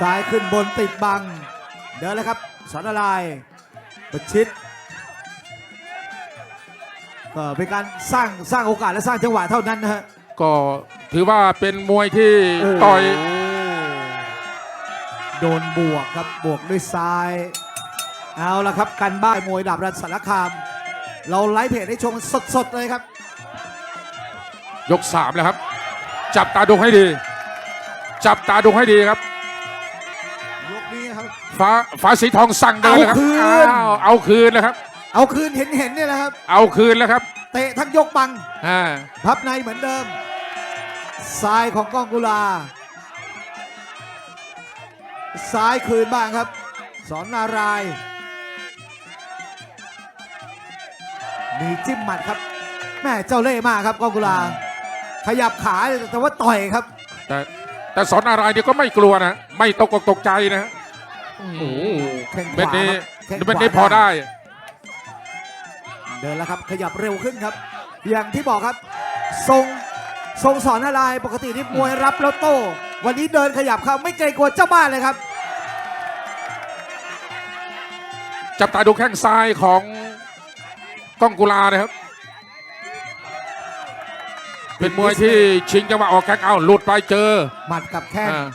ซ้ายขึ้นบนติดบัง เดินแล้วครับสอนอะไรประชิดก็เป็นการสร้างสร้างโอกาสและสร้างจังหวะเท่านั้นนะฮะก็ถือว่าเป็นมวยที่ต่อยโโดนบวกครับบวกด้วยซ้าย เอาละครับกันบ้านมวยดับรันสารคาม เราไลฟ์เพจให้ชมสดๆเลยครับ ยกสามแล้วครับ จับตาดูให้ดี จับตาดูให้ดีครับ ยกนี้ครับ ฟ้าฟ้าสีทองสั่งเดินเลยครับเอาคืน อ้าวเอาคืนแล้วครับ เอาคืนเห็นเห็นๆเนี่ยแหละครับ เอาคืนแล้วครับเตะทั้งยกบัง อ่าพับในเหมือนเดิมซ้ายของกล้องกุลาซ้ายคืนบ้างครับ สอนนารายณ์มีจิ้มหมัดครับแม่เจ้าเล่ห์มากครับกล้องกุลา ขยับขาแต่ว่าต่อยครับ แต่แต่สอนอะไรเนี่ยก็ไม่กลัวนะ ไม่ตกอกตกใจนะ โอ้โหแข้งขเม็ดวานี้ครับแข้งขวา เม็ดนี้พอได้ เดินแล้วครับขยับเร็วขึ้นครับ อย่างที่บอกครับทรงทรงสอนอะไรปกตินี่มวยรับแล้วโต้วันนี้เดินขยับเข้าไม่เกรงกลัวเจ้าบ้านเลยครับ จับตาดูแข้งซ้ายของกล้องกุลานะครับ เป็นมวยที่ชิงจังหวะออกแข้งเอาหลุดไปเจอหมัดกับแข้งอ่า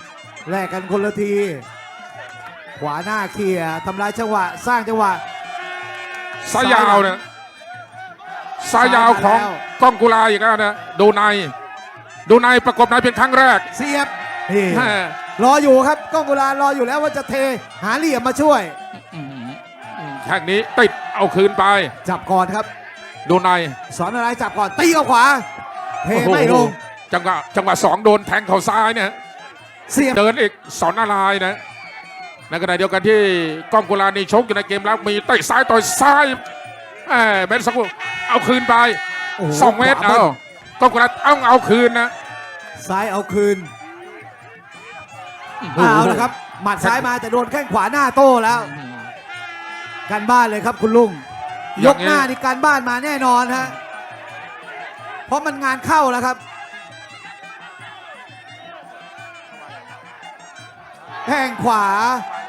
แลกกันคนละที ขวาหน้าเขี่ยทำลายจังหวะ สร้างจังหวะซ้ายยาวนะซ้ายยาวของซ้ายมาแล้ว กล้องกุลาอีกแล้วนะดูในดูในประกบในเป็นครั้งแรกเสียบนี่แม่รออยู่ครับกล้องกุลารออยู่แล้วว่าจะเทหาเหลี่ยมมาช่วย อืมอืมแข้งนี้ติดเอาคืนไป จับก่อนครับ ดูในสอนอะไรจับก่อนตีเข้าขวา เทไม่ลงโอ้โหจังหวะจังหวะสองโดนแทงเข่าซ้ายเนี่ยเสียบ เดินอีกสอนอะไรนะ ในขณะเดียวกันที่กล้องกุลานี่ชกอยู่ในเกมแล้วมีเตะซ้ายต่อยซ้ายแหมเมตรสักครู่เอาคืนไปโอ้โหสองเมตรขวาเอาบิ้ลกล้องกุลาเอาเอาคืนนะซ้ายเอาคืนเอาละครับหมัดซ้ายมาแต่โดนแข้งขวาหน้าโต้แล้วการบ้านเลยครับคุณลุงอยย่างกนี้หน้านี่การบ้านมาแน่นอนฮะเพราะมันงานเข้าแล้วครับแข้งขวา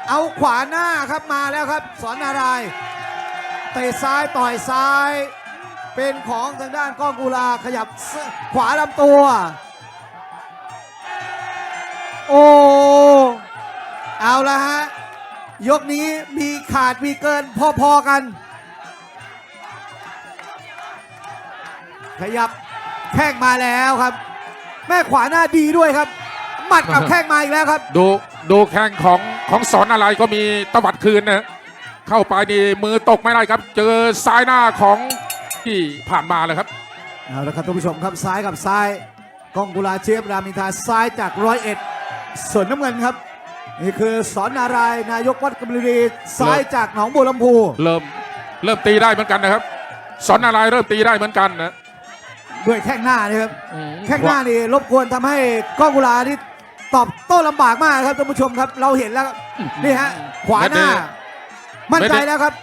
เอาขวาหน้าครับมาแล้วครับ สอนนารายเตะซ้ายต่อยซ้าย เป็นของทางด้านก้องกุลาขยับขวาลำตัว โอ้เอาละฮะ ยกนี้มีขาดมีเกินพอๆกัน ขยับแข้งมาแล้วครับ แม่ขวาหน้าดีด้วยครับ หมัดกับแข้งมาอีกแล้วครับ ดูดูแข้งของ ของสอนอะไรก็มีตวัดคืนนะเข้าไปนี่มือตกไม่ได้ครับ เจอซ้ายหน้าของที่ผ่านมาเลยครับเอาละครับท่านผู้ชมครับซ้ายกับซ้ายกองกุลาเชฟรามินทราซ้ายจากร้อยเอ็ดส่วนน้ำเงินครับ นี่คือสอนนารายณ์นายกวัดกำมะรีซ้ายจากหนองบัวลำพูเริ่มเริ่มตีได้เหมือนกันนะครับ สอนอะไรเริ่มตีได้เหมือนกันนะด้วยแข้งหน้านี่ครับอืมแข้งหน้านี่รบกวนทำให้กองกุลานี่ ตอบโต้ลำบากมากครับท่านผู้ชมครับ เราเห็นแล้วนี่ฮะขวาหน้า มั่นใจแล้วครับ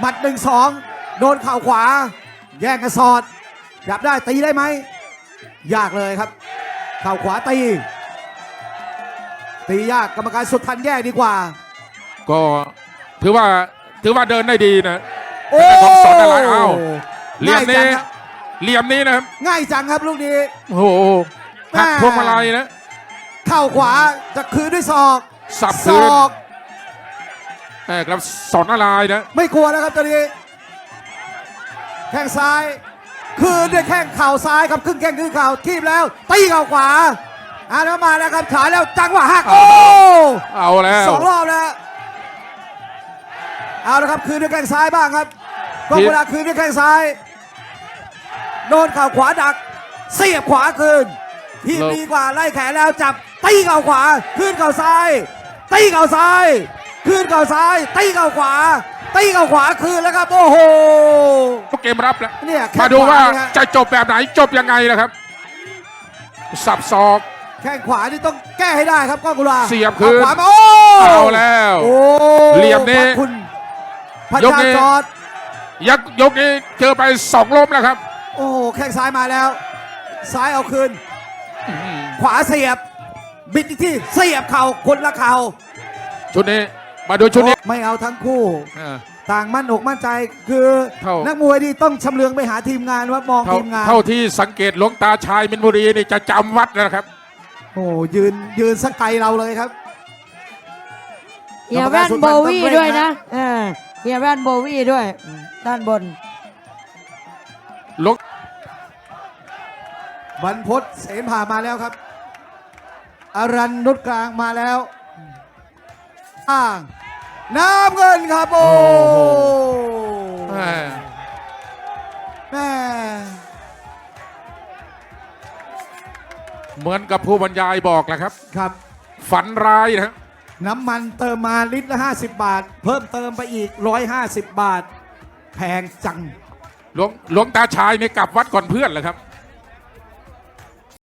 หมัดหนึ่งสองโดนเข่าขวา แย่งกระสอดจับได้ตีได้ไหมยากเลยครับ เข่าขวาตี ตียากกรรมการสุดทันแยกดีกว่า ก็ถือว่าถือว่าเดินได้ดีนะโอ้ของสอนอะไรเอ้าเหลี่ยง่ามยจันี้งครับเหลี่ยมนี้นะครับง่ายจังครับลูกนี้โอ้โหหักแม่พวงมาลัยนะ เข่าขวาจะคืนด้วยศอกสับศคืนอกแหม่ครับสอนอะไรนะ ไม่กลัวแล้วครับตอนนี้แข้งซ้าย คืนด้วยแข้งเข่าซ้ายครับครึ่งแข้งครึ่งเข่าทีบแล้วตีเข่าขวาอ่าแล้วมาแล้วครับฉายแล้วจังหวะหักโอ้เอาแล้วสองรอบแล้วเอาละครับคืนด้วยแข้งซ้ายบ้างครับกองเวลาคืนด้วยแข้งซ้ายโดนเข่าขวาดัก เสียบขวาคืน ทีมดีกว่าไล่แขนแล้วจับตีเข่าขวาคืนเข่าซ้ายตีเข่าซ้ายคืนเข่าซ้ายตีเข่าขวาตีเข่าขวาคืนแล้วครับโอ้โหเกมรับแล้วเนี่ยแข้งมาดูว่าขเนี่ยฮะจะจบแบบไหนจบยังไงนะครับ สับศอกแข้งขวานี่ต้องแก้ให้ได้ครับก้องกุลาเสียบคืนอาขวามาโอ้เอาแล้วโอ้เหลี่ยมนี้พระคุณพระยกเจ้านี้จอดยักยกนี้เจอไปสองล้มแล้วครับ โอ้โหแข้งซ้ายมาแล้ว ซ้ายเอาคืน ขวาเสียบ บิดอีกที่เสียบเข่าคนละเข่าชุดนี้มาดูชุดนี้ไม่เอาทั้งคู่เออต่างมั่นอกมั่นใจคือเท่านั นักมวยนี่ต้องชำเลืองไปหาทีมงานว่ามองเท่าทีมงาน เท่าที่สังเกตหลวงตาชายมินบุรีนี่จะจำวัดนะครับ โอ้ยืนยืนสักไกลเราเลยครับ เฮียแว่นโบวี่ด้วยนะเออเฮียแว่นโบวี่ด้วยด้านบน หลวง บรรพศเสนผ่ามาแล้วครับ อรันนุชกลางมาแล้วอ่างน้ำเงินครับโอ้แหมแม่เหมือนกับผู้บรรยายบอกแหละครับ ครับ ฝันร้ายนะน้ำมันเติมมาลิตรละ 50 บาท เพิ่มเติมไปอีก 150 บาท แพงจัง หลวงหลวงตาชายนี่กลับวัดก่อนเพื่อนเลยครับ